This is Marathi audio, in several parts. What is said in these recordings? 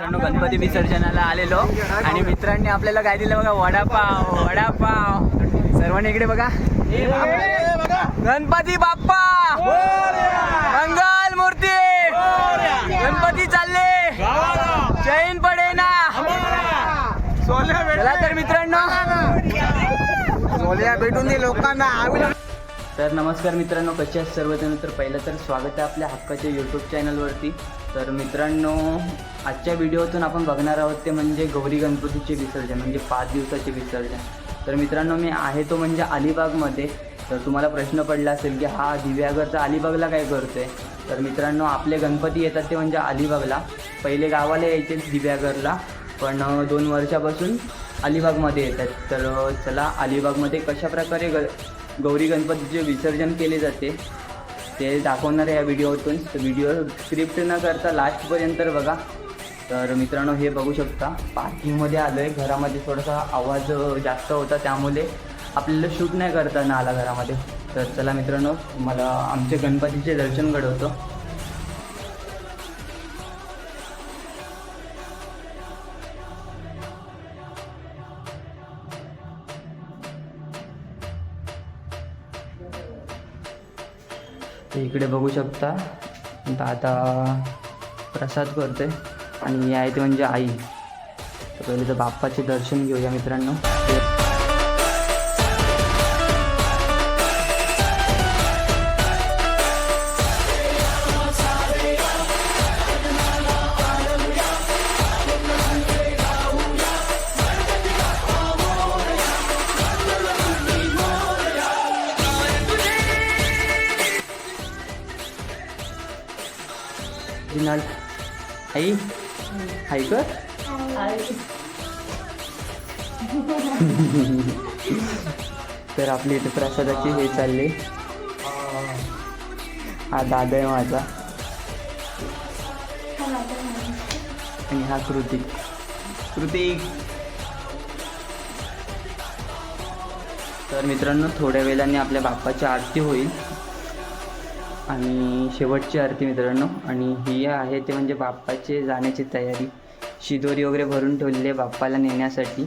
मित्रांनो गणपती विसर्जनाला आलेलो आणि मित्रांनी आपल्याला काय दिलं बघा? वडापाव वडापाव. सर्वांनी इकडे बघा. गणपती बाप्पा! मंगल मूर्ती! गणपती चालले! चैन पडे ना चला तर मित्रांनो. सोल्या भेटून दे लोकांना. आम्ही तर नमस्कार मित्रांनो कसे आहेत सर्वजण? तर पहिलं तर स्वागत आहे आपल्या हक्काच्या यूट्यूब चॅनलवरती तर मित्रांनो आजच्या व्हिडिओतून आपण बघणार आहोत ते म्हणजे गौरी गणपतीचे विसर्जन म्हणजे पाच दिवसाचे विसर्जन. तर मित्रांनो मी आहे तो म्हणजे अलिबागमध्ये. तर तुम्हाला प्रश्न पडला असेल की हा दिव्यागरचा अलिबागला काय करतो आहे तर मित्रांनो आपले गणपती येतात ते म्हणजे अलिबागला. पहिले गावाला यायचे दिव्यागरला पण दोन वर्षापासून अलिबागमध्ये येतात. तर चला अलिबागमध्ये कशाप्रकारे ग गौरी गणपतीचे विसर्जन केले जाते. ते दाखवणार आहे या व्हिडिओतून. तर व्हिडिओ स्क्रिप्ट न करता लास्टपर्यंत बघा. तर मित्रांनो हे बघू शकता. पार्किंगमध्ये आलो आहे घरामध्ये थोडासा आवाज जास्त होता. त्यामुळे आपल्याला शूट नाही करता ना आला घरामध्ये. तर चला मित्रांनो मला आमचे गणपतीचे दर्शन घडवतो. तर इकडे बघू शकता. दादा प्रसाद करते आणि आहे ते म्हणजे आई. तर पहिले तर बाप्पाचे दर्शन घेऊया मित्रांनो. जिनाल आई हाय कर तर आपली इथे प्रसादाची हे चालली. हा दादा आहे माझा. आणि हा कृतिक कृतिक तर मित्रांनो थोड्या वेळाने आपल्या बाप्पाची आरती होईल. आणि शेवटची आरती मित्रांनो आणि ही आहे ते म्हणजे बाप्पाचे जाण्याची तयारी. शिदोरी वगैरे भरून ठेवलेली आहे बाप्पाला नेण्यासाठी.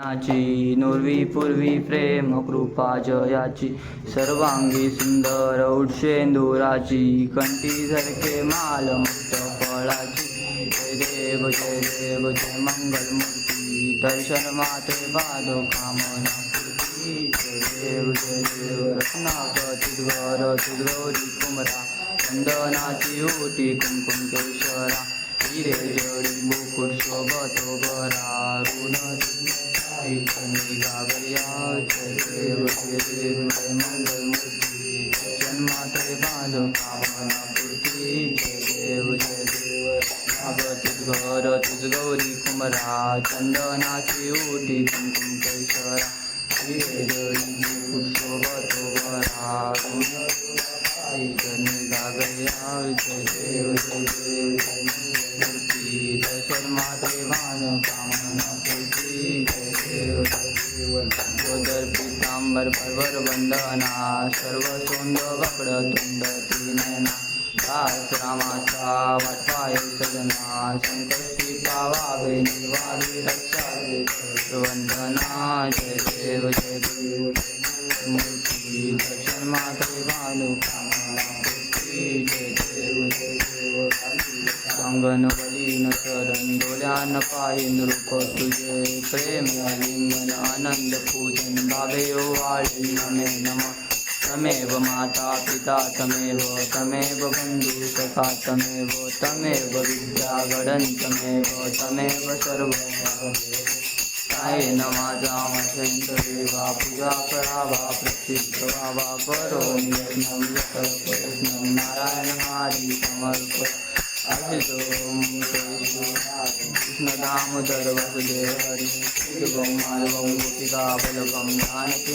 नाची नोरवी पूर्वी प्रेम कृपा जयाची. सर्वांगी सुंदर उडशेंदुराची कंठी झरके माल मुक्त फळाची. जय देव जय देव जय मंगल मूर्ती दर्शन माते बाधो कामना. देव देव रत्नापती घर तुगौरी कुमरा चंदनाची ओटी कुंकुम केशरा हिरे जडी मुकुट शोभतो बरा ऋण गावया जय देव जय देव जय मंगल मूर्ती जन्मात्रे बांधो कामना पूर्ती जय देव जय देव घर तुझ गौरी कुमरा चंदनाची ओटी कुंकुम केशरा पितांबर जडी पर्वर वंदना सर्व तोंड वक्र तुंड त्रिनयना रामाचा वाटवाय सजना संकष्टी पावावे निर्वावे रक्षावे वंदना जय देव जय देव मूर्ती दर्शन माते भानु जय देव जय देव अंगण बलीन चरण डोळ्यान पायी नृप तुझे प्रेम आलिंगन आनंद पूजन भावे वाळी नमे नमः तमेव माता पिता तमेव तमेव बंधु सखा तमेव तमेव विद्यागणं तमेव तमेव सर्वं कायेन वाचा मशेन्द्रदेवा पूजा करा वा प्रसिद्धवा वा, करोमि यत्नं यतल्पयत्नं नारायणहारि समर्प अभिजों कृष्णदामोदर वसुदेव हरि। शिवं माधवं गोपिका बलकं जानकी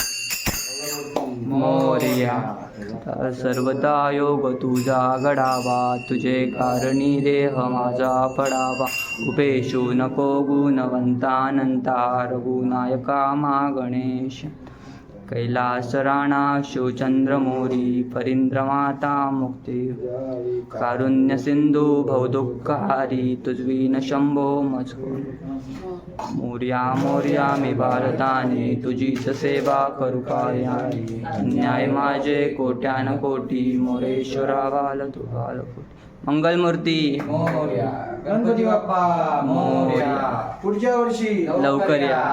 मोर्या सर्वदा योग तुझा घडावा तुझे कारणी देह माझा पडावा. उपेशो नको गुणवंतानंता रघुनायका मा गणेश. कैलास राणा शिवचंद्रमोरी फरींद्रमाता मुक्ती। कारुण्य सिंधू भवदुःखहारी तुझवीन शंभो मजकूर मोर्या मोर्या मी भारताने तुझीच सेवा करू काय न्याय माझे कोट्यान कोटी मोरेश्वरा बाल तू मंगलमूर्ती। मोर्या गणपती बाप्पा मोर्या। पुढच्या वर्षी लवकर या.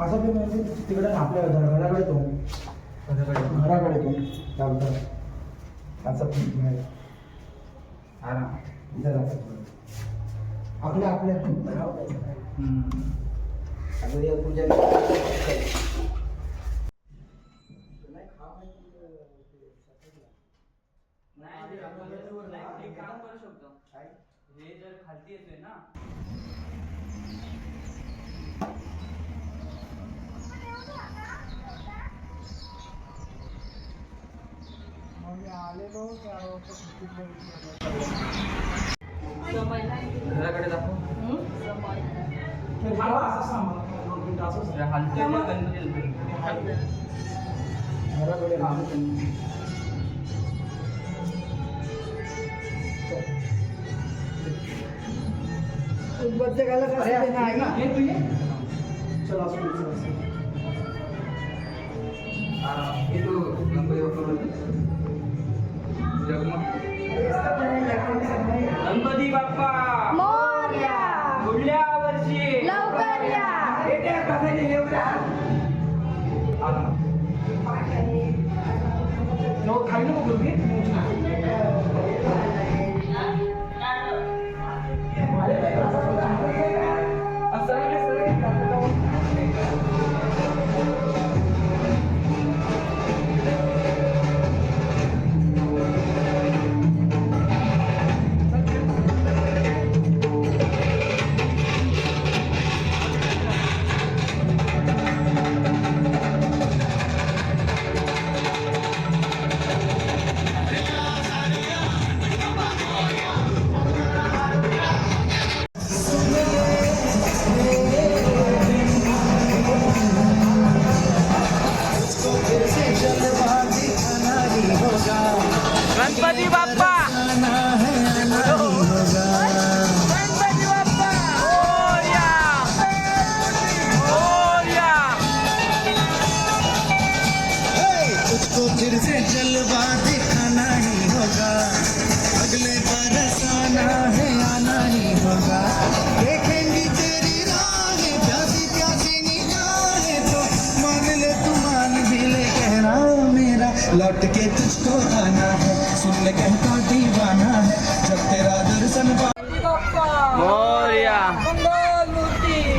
असं बी म्हणजे तिकडे आपल्या घराकडे तो घराकडे तो चालतं असं नाही. इथं राहतात. आपण करू शकतो. काय हे जर खालती येतोय ना? घराकडे दाखव. घराकडे प्रत्येकाला कसं देणं आहे ना हे तुझे चला असू चल चला, असू दे. आ, हे तो गणपती बाप्पा म्हणतो. जगमग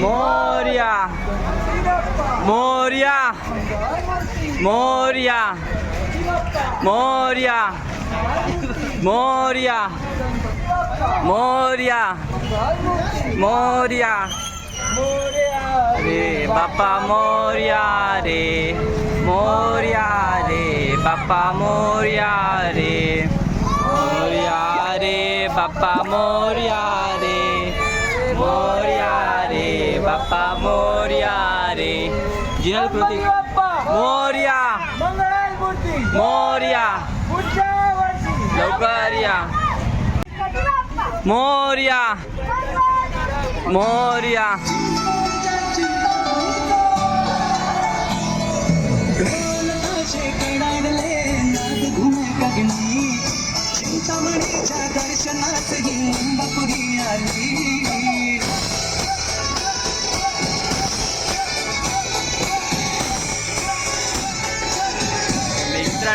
मोरया मोरया मोरया मोरया मोरया मोरया मोरया रे बाप्पा मोरया रे मोरया रे बाप्पा मोरया रे मोरया रे बाप्पा मोरया रे मोरया रे बाप्पा मोरया रे जिनल कृती. मोरया. मोरया. लवकर या. मोरया. मोरया. ढोलाचे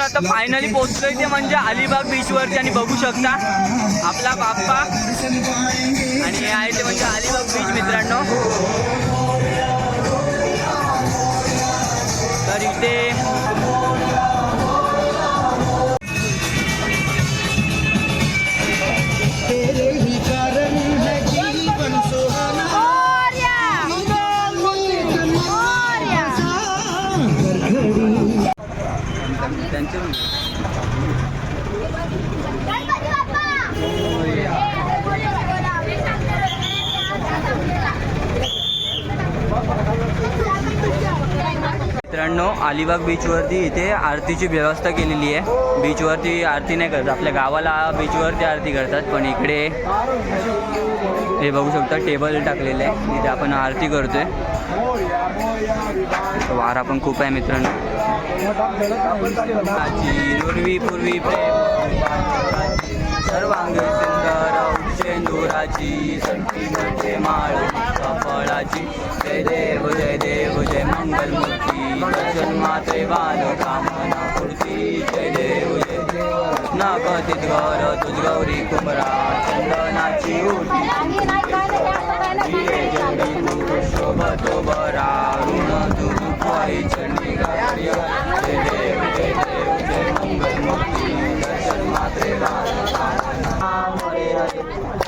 मित्रांनो आता फायनली पोहोचलोय ते म्हणजे अलिबाग बीचवरती आणि बघू शकता आपला बाप्पा. आणि हे आहे ते म्हणजे अलिबाग बीच मित्रांनो. तर इथे मित्रांनो अलिबाग बीचवरती इथे आरतीची व्यवस्था केलेली आहे. बीचवरती आरती नाही करत. आपल्या गावाला बीचवरती आरती करतात पण इकडे हे बघू शकता टेबल टाकलेले आहे. इथे आपण आरती करतोय. वारा पण खूप आहे मित्रांनो. पूर्वी पूर्वी प्रेम सर्वांग सुंदर चेंदुराची संठी म्हणजे माळ फळाची जय देव जय देव जय मंगलमूर्ती. जन्माते बाल कामना पूर्ती. जय देव जय देव. ना कथित गौर तुझ गौरी कुमरा चंदनाची उठी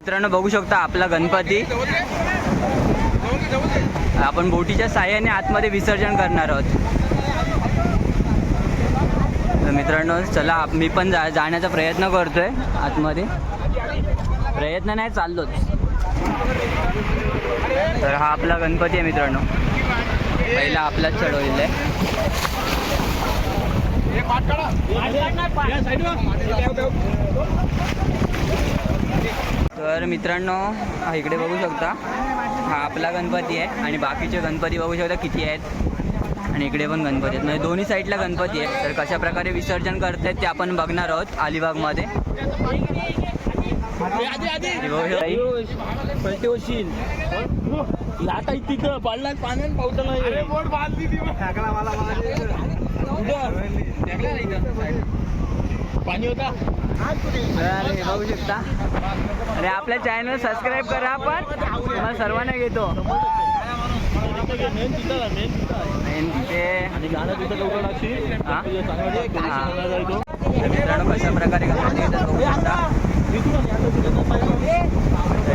मित्रांनो बघू शकता आपला गणपती. आपण बोटीच्या साह्याने आतमध्ये विसर्जन करणार आहोत. तर मित्रांनो चला मी पण जा जाण्याचा प्रयत्न करतोय आतमध्ये. प्रयत्न नाही चाललोच. तर हा आपला गणपती आहे मित्रांनो. पहिला आपलाच चढवलेला आहे. तर मित्रांनो हा इकडे बघू शकता. हा आपला गणपती आहे आणि बाकीचे गणपती बघू शकता किती आहेत. आणि इकडे पण गणपती आहेत. म्हणजे दोन्ही साईडला गणपती आहेत. तर कशा प्रकारे विसर्जन करतायत ते आपण बघणार आहोत अलिबागमध्ये. लाटा तिथं पडला पाण्यात पावतं नाही. पाणी होता? तर हे बघू शकता. अरे आपल्या चॅनल सबस्क्राईब करा पण तुम्हाला सर्वांना घेतो. मेन तिथे मित्रांनो कशा प्रकारे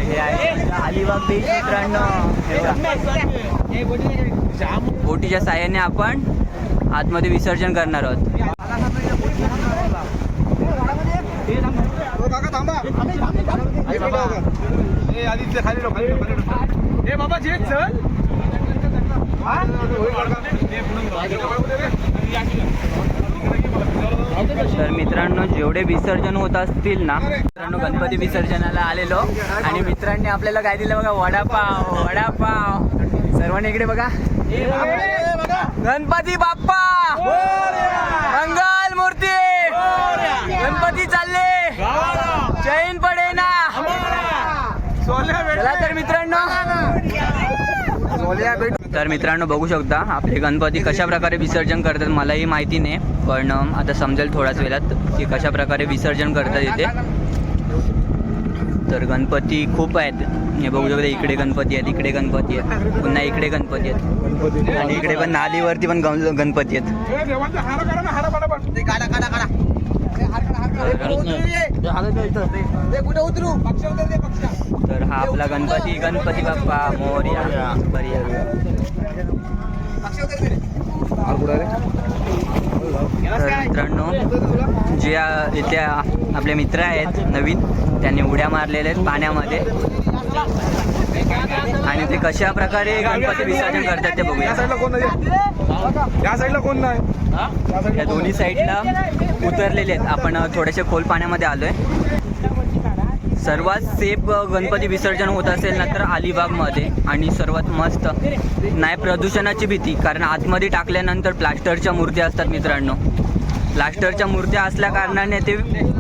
हे आहे अलिबाग बीच मित्रांनो. बोटीच्या साह्याने आपण आतमध्ये विसर्जन करणार आहोत. तर मित्रांनो जेवढे विसर्जन होत असतील ना मित्रांनो गणपती विसर्जनाला आलेलो. आणि मित्रांनी आपल्याला काय दिलं बघा? वडापाव वडापाव. सर्वांनी इकडे बघा. गणपती बाप्पा! मंगल मूर्ती! गणपती चालले! चैन पडे ना! चला तर मित्रांनो. तर मित्रांनो. बघू शकता आपले गणपती कशा प्रकारे विसर्जन करतात मलाही माहिती नाही पण आता समजेल थोड्याच वेळात की कशा प्रकारे विसर्जन करतात इथे. तर गणपती खूप आहेत. हे बघू शकता इकडे गणपती आहेत इकडे गणपती आहेत. पुन्हा इकडे गणपती आहेत. आणि इकडे पण नालीवरती पण गण- गणपती आहेत. तर हा आपला गणपती गणपती बाप्पा मोर्या मित्रांनो जे इथे आपले मित्र आहेत नवीन. त्यांनी उड्या मारलेल्या आहेत पाण्यामध्ये. आणि ते कशा प्रकारे गणपती विसर्जन करतात ते बघूया. या साईडला कोण नाही? या दोन्ही साईडला उतरलेले आहेत. आपण थोडेसे खोल पाण्यामध्ये आलोय. सर्वात सेफ गणपती विसर्जन होत असेल ना तर अलिबागमध्ये. आणि सर्वात मस्त नाही प्रदूषणाची भीती. कारण आतमध्ये टाकल्यानंतर प्लास्टरच्या मूर्त्या असतात मित्रांनो. प्लास्टरच्या मूर्त्या असल्या कारणाने ते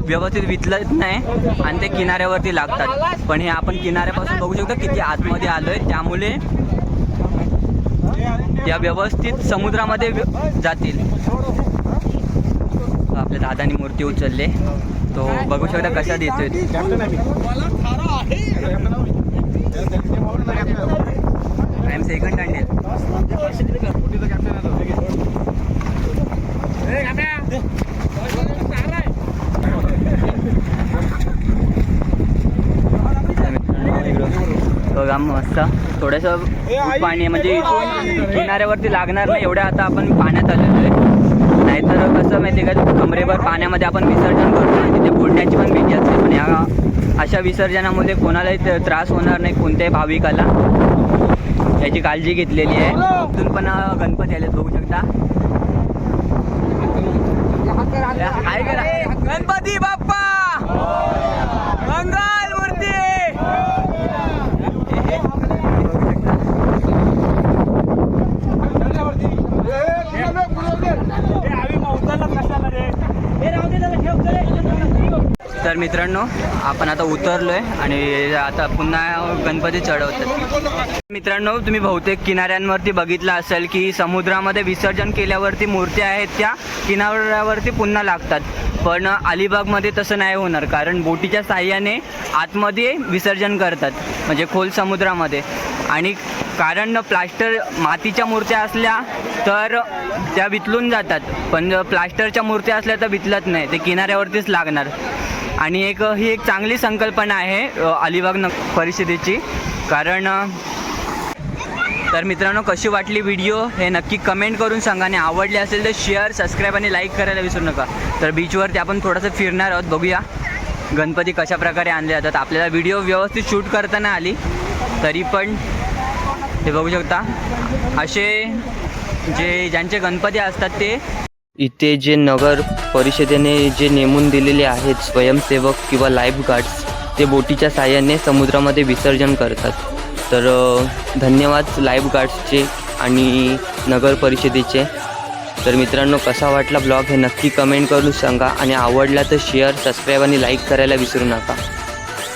व्यवस्थित विचलत नाही आणि ते किनाऱ्यावरती लागतात. पण हे आपण किनाऱ्यापासून बघू शकतो किती आतमध्ये आलोय. त्यामुळे त्या व्यवस्थित समुद्रामध्ये जातील. आपल्या दादानी मूर्ती उचलले. तो बघू शकता कशा देतोय आय एम सेकंड हँडेल बघा मस्त. थोडंसं पाणी म्हणजे इथून किनाऱ्यावरती लागणार नाही एवढ्या आता आपण पाण्यात आलेलो आहे. नाहीतर कसं माहिती का कमरेभर पाण्यामध्ये आपण विसर्जन करतो आणि तिथे बुडण्याची पण भीती असते. पण या अशा विसर्जनामध्ये कोणालाही त- त्रास होणार नाही कोणत्याही भाविकाला. याची काळजी घेतलेली आहे. इथून पण गणपती आले बघू शकता आहे का नाही? गणपती बाप्पा मित्रांनो आपण आता उतरलोय आणि आता पुन्हा गणपती चढवतात मित्रांनो तुम्ही बहुतेक किनाऱ्यांवरती बघितलं असेल की समुद्रामध्ये विसर्जन केल्यावरती मूर्त्या आहेत त्या किनाऱ्यावरती पुन्हा लागतात. पण अलिबागमध्ये तसं नाही होणार कारण बोटीच्या साह्याने आतमध्ये विसर्जन करतात म्हणजे खोल समुद्रामध्ये. आणि कारण प्लास्टर मातीच्या मूर्त्या असल्या तर त्या वितलून जातात पण प्लास्टरच्या मूर्त्या असल्या तर वितलत नाही ते किनाऱ्यावरतीच लागणार. आणि एक ही एक चांगली संकल्पना आहे अलिबाग न परिषदेची. कारण तर मित्रांनो कशी वाटली व्हिडिओ हे नक्की कमेंट करून सांगा आणि आवडले असेल तर शेअर सबस्क्राईब आणि लाईक करायला विसरू नका. तर बीचवरती आपण थोडंसं फिरणार आहोत बघूया. गणपती कशा प्रकारे आणले जातात. आपल्याला व्हिडिओ व्यवस्थित शूट करताना आली तरी पण हे बघू शकता. असे जे ज्यांचे गणपती असतात ते इथे जे नगर परिषदेने जे नेमून दिलेले आहेत स्वयंसेवक किंवा लाईफ गार्ड्स ते बोटीच्या साह्याने समुद्रामध्ये विसर्जन करतात. तर धन्यवाद लाईफ गार्ड्सचे आणि नगर परिषदेचे. तर मित्रांनो कसा वाटला ब्लॉग हे नक्की कमेंट करून सांगा आणि आवडला तर शेअर सबस्क्राईब आणि लाईक करायला विसरू नका.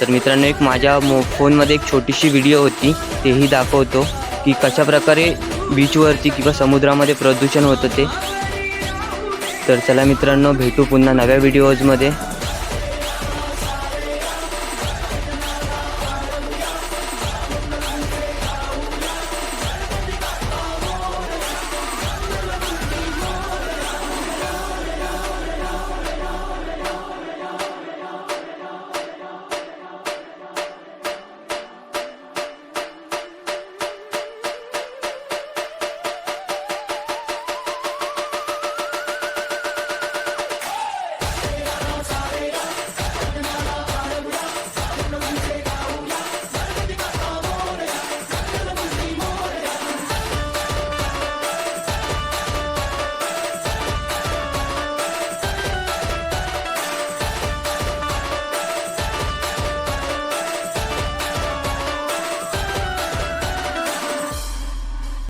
तर मित्रांनो एक माझ्या मो फोनमध्ये एक छोटीशी व्हिडिओ होती तेही दाखवतो की कशाप्रकारे बीचवरती किंवा समुद्रामध्ये प्रदूषण होतं ते. तर चला मित्रांनो भेटू पुन्हा नव्या व्हिडिओजमध्ये